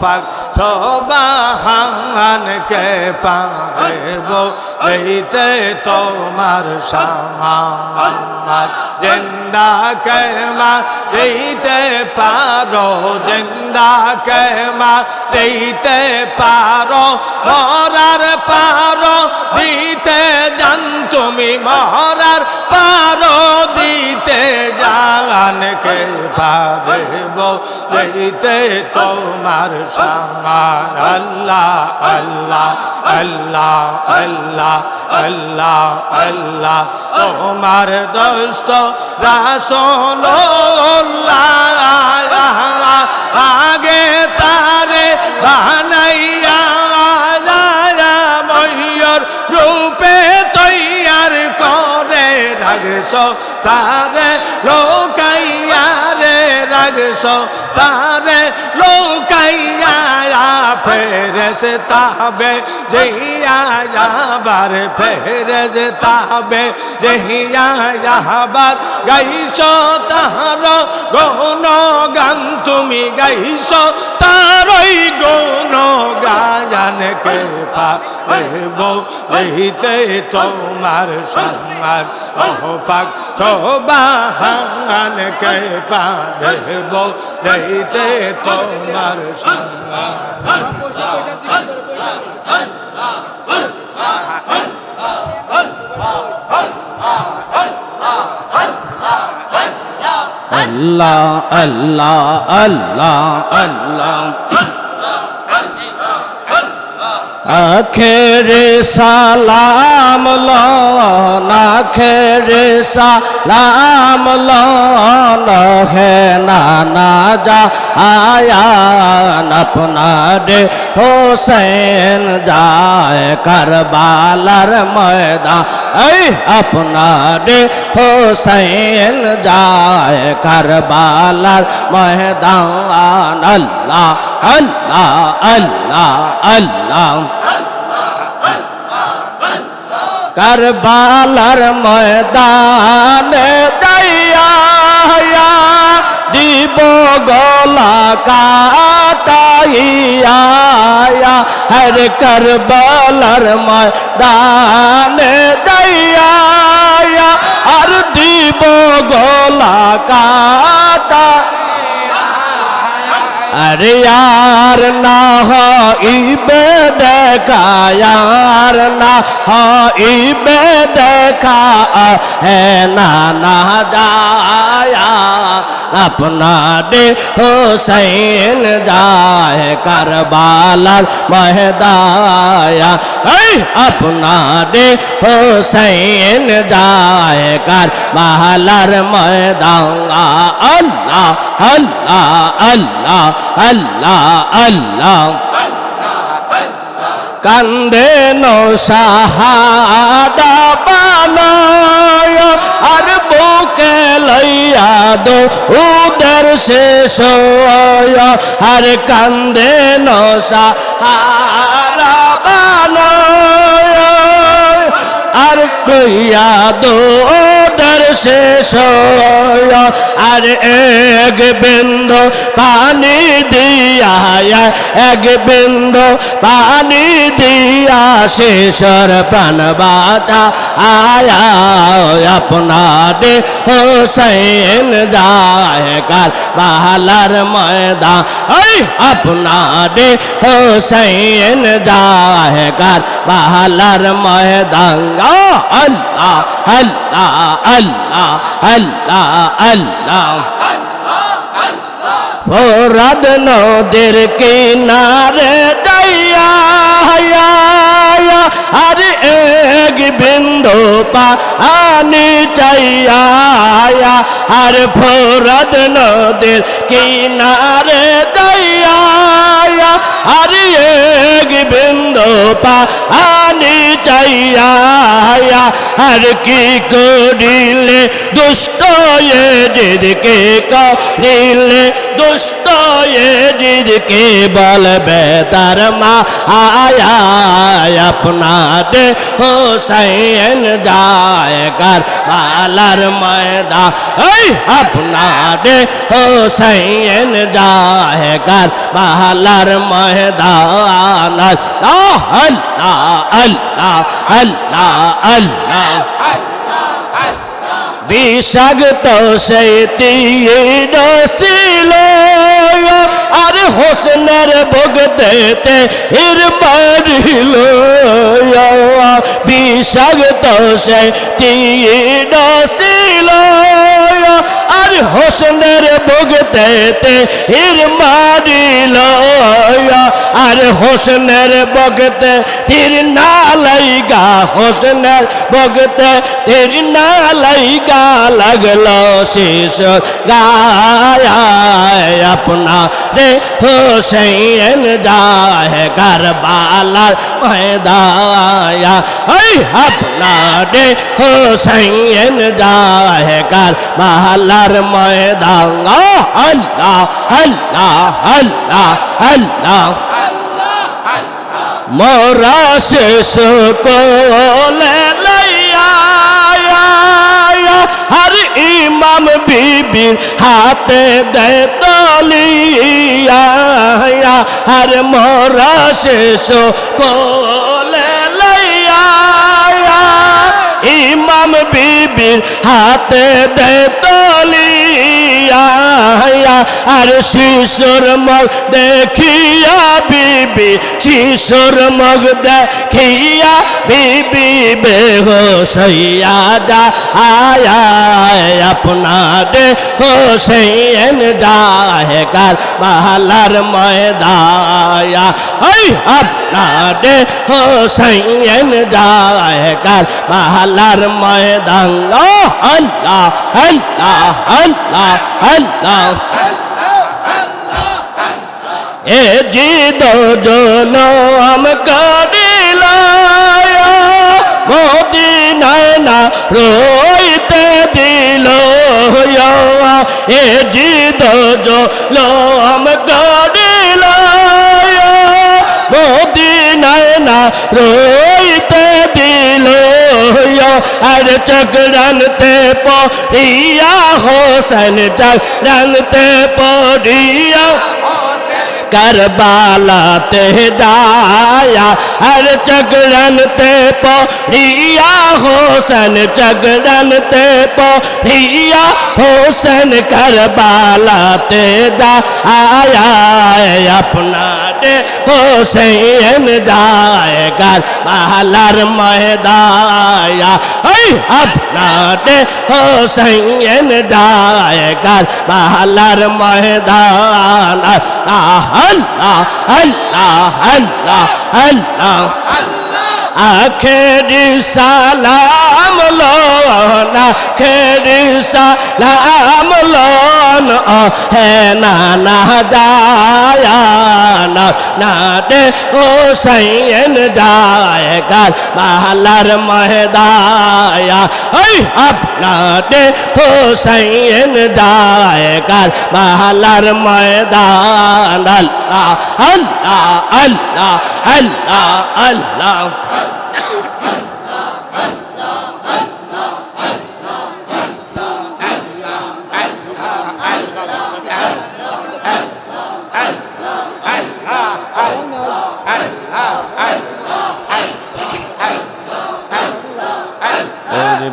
পাক সবাহানকে পারেব এইতে তোমার সামার জিন্দা কেমা এইতে পারো। জিন্দা কেমা এইতে পারো। মরার পারো, দিতে জান তুমি। মরার পারো, দিতে জান কে পারেব দিতে তোমার সামার আল্লাহ আল্লাহ আল্লাহ আল্লাহ আল্লাহ আল্লাহ। তোমার দোস্ত রাসোল আগে তারে বানাইয়া ময়ূর রূপে তৈয়ার করে রাগস তারে রে রাগস তারে লোকাইয়া ফেরেস তাবে জহিয়া যাবার ফেরেস তাবে যাবার, গাইছ তাহার গৌন গান তুমি গাইছ তারই গায়ান কে পাব দেহিতে তোমার সন্মান ও পাক সোবাহান কে পাব দেহিতে তোমার আল্লাহ আল্লাহ আল্লাহ আল্লাহ। আখেরে সালাম লন, আখেরে সালাম লন, হে নানা যা আয়ান আপনারে হোসেন যায় কারবালার ময়দান। এই আপনারে হোসেন যায় কারবালার ময়দান। আল্লাহ আল্লাহ আল্লাহ আল্লাহ। কারবালার ময়দানে যাইয়া দিব গলা কাটাইয়া হর কারবালার ময়দানে যাইয়া আর দিব গলা কাটা আরে আর না হইবে দেখা আর না হইবে দেখা হে না না যায়। আপনারে হোসেন যায় কারবালার মহদায়া এই আপনারে হোসেন যায় কারবালার মহদায়া আল্লাহ আল্লাহ আল্লাহ আল্লাহ আল্লাহ কান্দে নো সাহাদা বানায়, আর বুকে লইয়া দো উদর শেষ আর কান্দে নো সাহারা বানায়, আর কইয়া দো উদর শেষ আর এক বিন্দু পানি দিয়া, এক বিন্দু পানি দিয়া শেষর প্রাণ বাঁচা আয়া আপনারে হোসেন যায় কাল বাহালার ময়দান। ওই আপনারে হোসেন যায় কাল বাহালার ময়দান আল্লাহ আল্লাহ আল্লাহ আল্লাহ আল্লাহ। ফোরাদ নদের কিনারে দয়া আর এক বিন্দু পানি চাইয়া আর ফোরাদ নদের কিনারে দয়া এক বিন্দু পানি চাইয়া আর কি করিলে দুষ্ট এজিদকে করিলে দুষ্ট এজিদকে বলবে তার মা আয়া আপনাদের হোসেন যায় কার বালার ময়দা। এই আপনাদের হোসেন যায় কার বালার ময়দান আল্লাহ আল্লাহ আল্লাহ আল্লাহ। বিষাক্ত সেই তীর ছিল। হোসনের বগদেতে এর মারিল বিষাক্ত সে তীর ছিল। আর হোসনের বগদেতে এর মারিল আর হোসনের বগতে তীর না লাইগা হোসনের বগতে তীর না লাইগা লাগল শেষ গায় আপনা রে হোসেন যায় কারবালার ময়দায়া এই আপনা রে হোসেন যায় কারবালার ময়দান আল্লাহ আল্লাহ আল্লাহ আল্লাহ মোরা শেষ কোলে হর ইমাম বিবির হাতে দে তলিয়া হর মোরা শেষ কোলে ইমাম বিবির হাতে দে তলিয়া আর শিশুর মগ দেখিয়া বিবি, শিশুর মগ দেখিয়া বিবি বেহসইয়া যা আয়া আপনারে হোসেন যায় কার বালার ময়দায়া। ওই আপনারে হোসেন যায় কার বালার ময়দান। আল্লাহ আল্লাহ আল্লাহ আল্লাহ এ জিদ জলম করিল মদিনায় না রইতে দিল এ জিদ জলম করিল মদিনায় না রইতে দিল আর চক্রান্তে পড়িয়া হোসেন চক্রান্তে পড়িয়া करबालाते जाया हर चगरन ते पड़िया होसन चगरन ते पड़िया होसन करबालाते जा आया अपना তে হোসেন যায় গাল বাহালার মহদায়া ওই আপনাতে হোসেন যায় গাল বাহালার মহদানা আল্লাহ আল্লাহ আল্লাহ আল্লাহ আল্লাহ আখেরি সালাম লোন আখেরি সালাম লোন হে না না যায় না দে ও সাইন যায় কার বালার মহদায়া ওই আপনাতে ও সাইন যায় কার বালার ময়দান আল্লাহ আল্লাহ আল্লাহ আল্লাহ আল্লাহ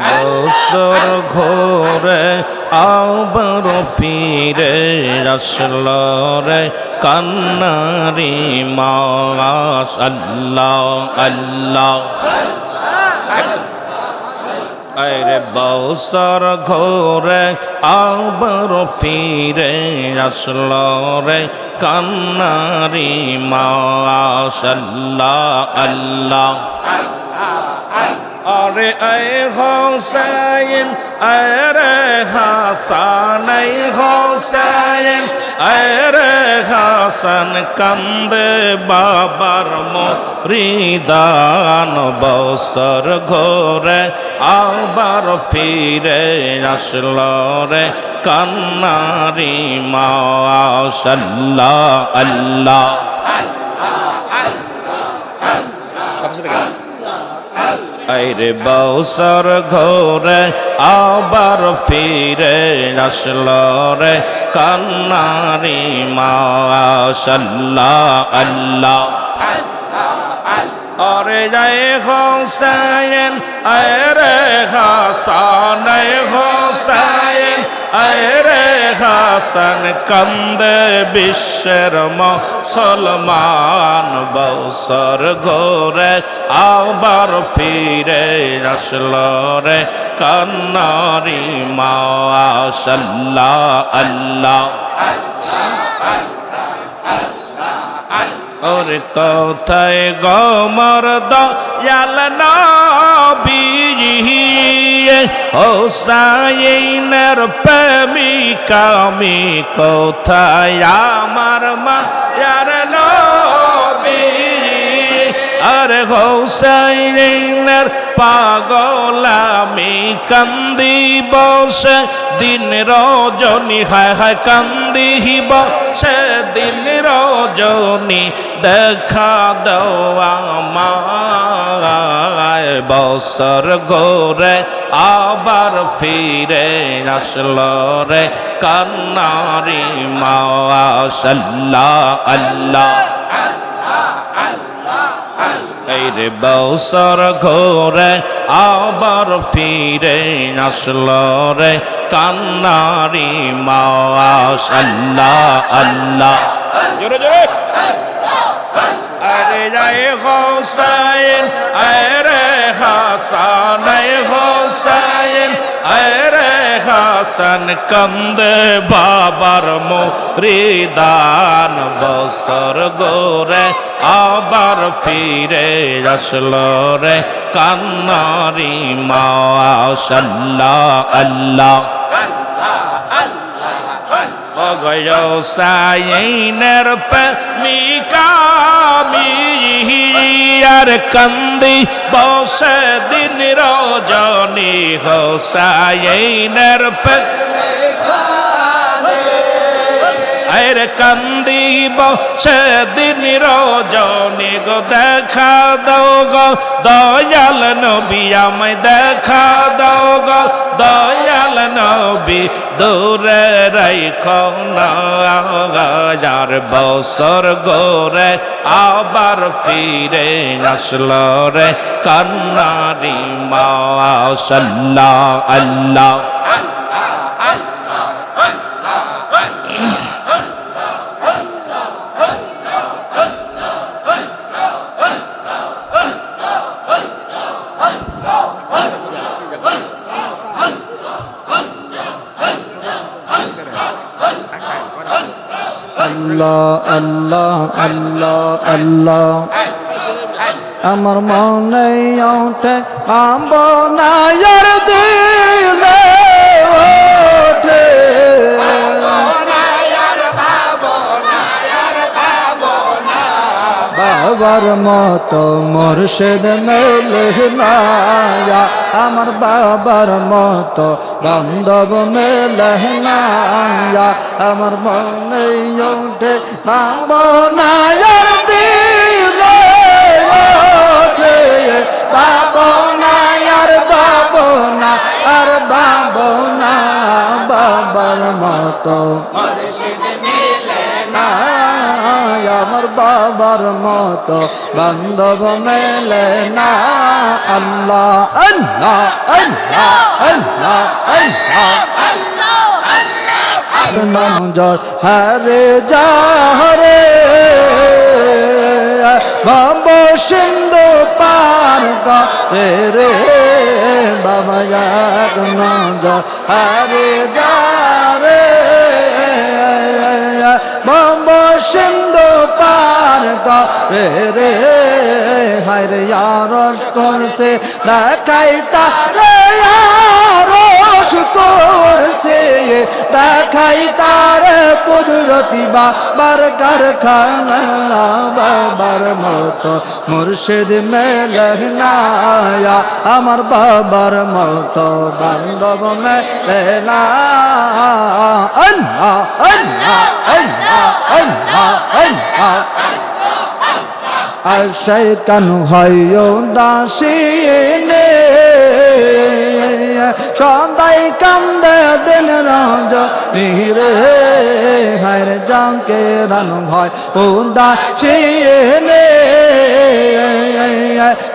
বছর ঘোরে আবার ফিরে আসল রে কান্নারি মাস আল্লাহ আল্লাহ। আরে বছর ঘোরে আবার ফিরে আসল রে কান্নারি মাস আল্লাহ আল্লাহ। আরে আই হোসেন, আরে হাসান আই হোসেন, আরে হাসান কান্দে বাবার মরিদান বসর ঘরে, আবার ফিরে আসল রে কান্নারি মা সাল্লাহ আল্লাহ আইরে বৌসর ঘরে আবার ফিরে আসল রে কান্নারি মা সাল্লাহ আল্লাহ। আরে জয় হোসেন আরে হাসান হোসেন আরে হাসান কান্দে বিশ্বের মুসলমান বৌসর ঘোরে আবার ফিরে আসল রে কান্নারি মা সাল্লাহ আল্লাহ ওর কোথায় গমর দয়াল নবী হোসাইনের প্রেমিকা আমি কোথায় আমার মায়ার নবী আরে হোসাইনের পাগল আমি কান্দি বসে দিন রজনী হায় হায় কান্দি বসে দিন রজনী দেখা দেওয়া মায় বসর গোরে আবার ফিরে আসল রে কান্নারি মা সাল্লাহ আল্লাহ রে বৌসর ঘোরে আবার ফিরে আসল রে কান্নারি মা আল্লাহ আল্লাহ। জোরে জোরে আরে যায় হোসাইন আরে হাসান হোসাইন আরে হাসান কান্দে বাবার মরিদান বসর গোরে আবার ফিরে আসল রে কান্নারি মা সাল্লাহ আল্লাহ সাইনের মিকামি আর কান্দি বসে দিন রজনী হোসাইনের পে আরে কান্দিব সেদিন রজনী গো, দেখা দাও গো। দয়াল নবী আমায় দেখা দাও গো। দয়াল নবী দূরে রাইখ হাজার বছর গোরে আবার ফিরে আসল রে কান্নারি মা সাল্লাহ আল্লাহ। আল্লাহ আল্লাহ আল্লাহ আল্লাহ। আমার মনে ওঠে আম্বনায়ার বাবার মতো মুর্শিদ মেলে নায়া আমার বাবার মতো বান্ধব মেলে নায়া আমার মনে ওঠে বাবনায়ার দিলে ওঠে বাবনায়ার বাবনা আর বাবনা বাবার মতো। বাবার মতো বান্ধব মেলে না আল্লাহ আল্লাহ আল্লাহ আল্লাহ আল্লাহ নজর হারে যারে বাব সিন্ধু পার রে বাবা এক নজর হারে যারে করে রে, হায় হায়রে ইয়ারস করছে, দেখাই তারে ইয়ারস করছে, দেখাই তারে কুদরতি বাবার কারখানা, বাবার মতো মুর্শিদ মেলনায়া আমার বাবার মতো বান্ধব মেলনা আল্লাহ আল্লাহ আল্লাহ আল্লাহ আল্লাহ। আর শৈতান হয় দাসিনে সদাই কান্দে, দিন রাজ নিরে। হায় জাঙ্কে রান ও দাসিনে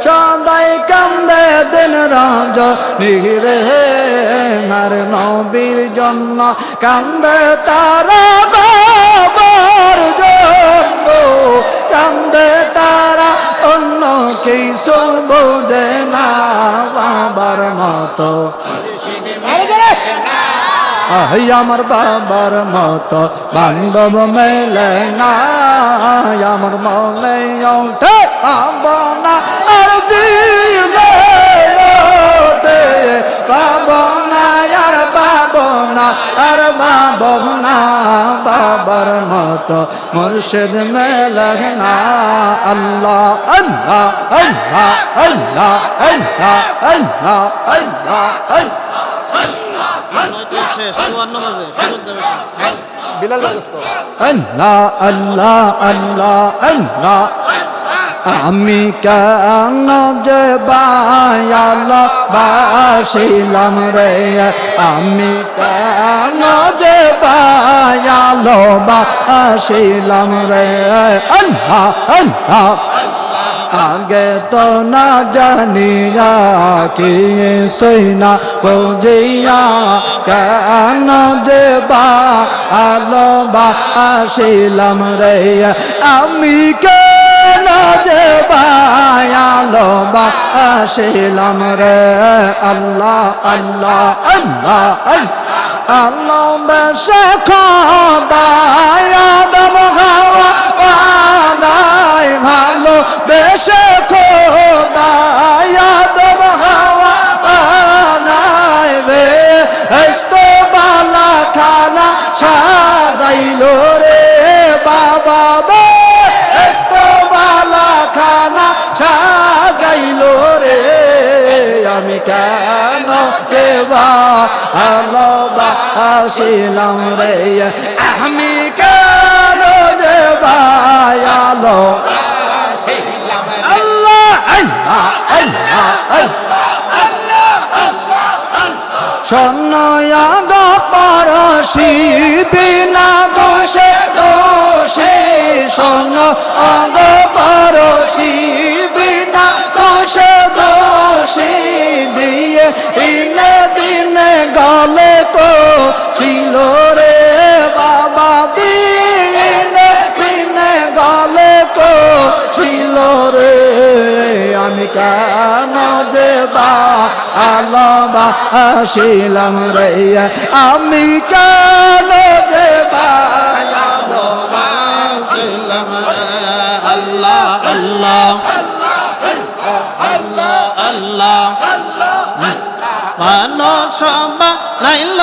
সদাই কান্দে, দিন রাজ নিরে। নার নবীর জন্য কান্দে তারা বাবার জন্য। কান্দে কিছু বোঝে বাবার মতো। আমার বাবার মতো, বান্ধব মেলে না আমার মনে অংটে পাব না, আর দিলে পাব পাবনা আর পাবনা বাবার মতো মুর্শিদ মেলে না। আল্লাহ আল্লাহ আল্লাহ আল্লাহ আল্লাহ আল্লাহ আল্লাহ আল্লাহ আল্লাহ আল্লাহ আল্লাহ। আমি কেন যে বায়াল বাসিলাম রে? আমি কেন যে বায়াল বাসিলাম রে? আল্লাহ আল্লাহ। আগে তো না জানিয়া কি সইনা বুঝিয়া কেন যে বা আলো বা আসিলাম রে? আমি কেন যে বায়ালো বা আসিলাম রে। আল্লাহ আল্লাহ আল্লাহ আল্লাহ। বেশে খোদায়া দম খাওয়া বাদাই ভালো। বেশে খোদায়া দম খাওয়া বাদাই বে। এস্তো বালা খানা সাজাইলো। ভালোবাসিলাম রে। আমি কেন যে ভালো সন্নয়া গপরসি বিনা দোষে দোষে। সন্ন অগপরসি বিনা দোষে দোষে। দিয়ে ইন দিয়ে আলবা আসিলাম রে, আমি কেন যে আলবা রে? আল্লাহ আল্লাহ। আল্লাহ মানো সবা লাইল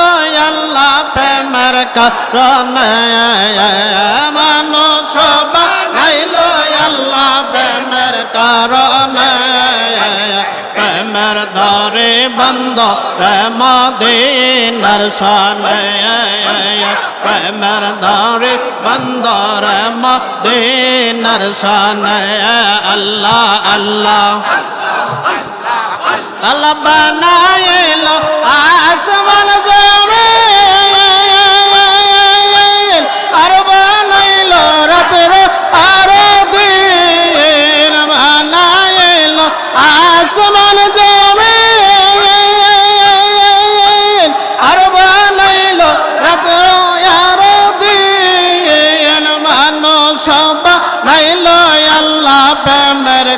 আল্লাহ প্রেমের কারণে। মানো সবা লাইল আল্লাহ প্রেমের কারণে। প্রেমের ধরে বন্দ মদিনার সানে প্রেমের দরে বন্দর মদিনার সানে আল্লাহ আল্লাহ আল্লাহ বানাইল আসমান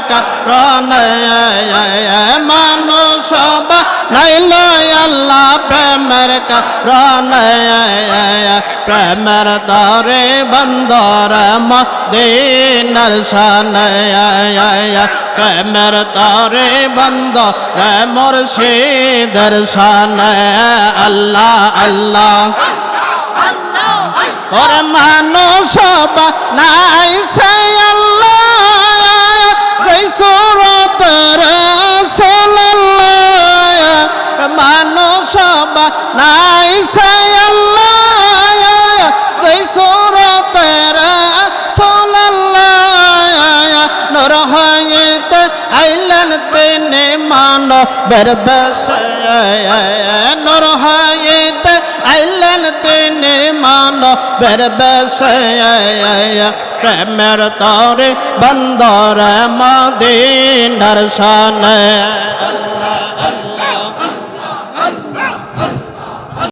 কারণে মানুষ নাইল আল্লাহ প্রেমের কারণে প্রেমের দরে বন্দর মদিনার শানে প্রেমের তরে বন্ধ মুর্শিদের শানে। আল্লাহ আল্লাহ। ওর মানুষ নাই সে মানুষ নাই সে আল্লাহ যেই সুরত রসুল্লাহ নর হইতে আইলেন তিনি মানো বেরবেশ নর হইতে আইলেন তিনি মানো বেরবেশ প্রেমের তরে বন্দর মদিনার শানে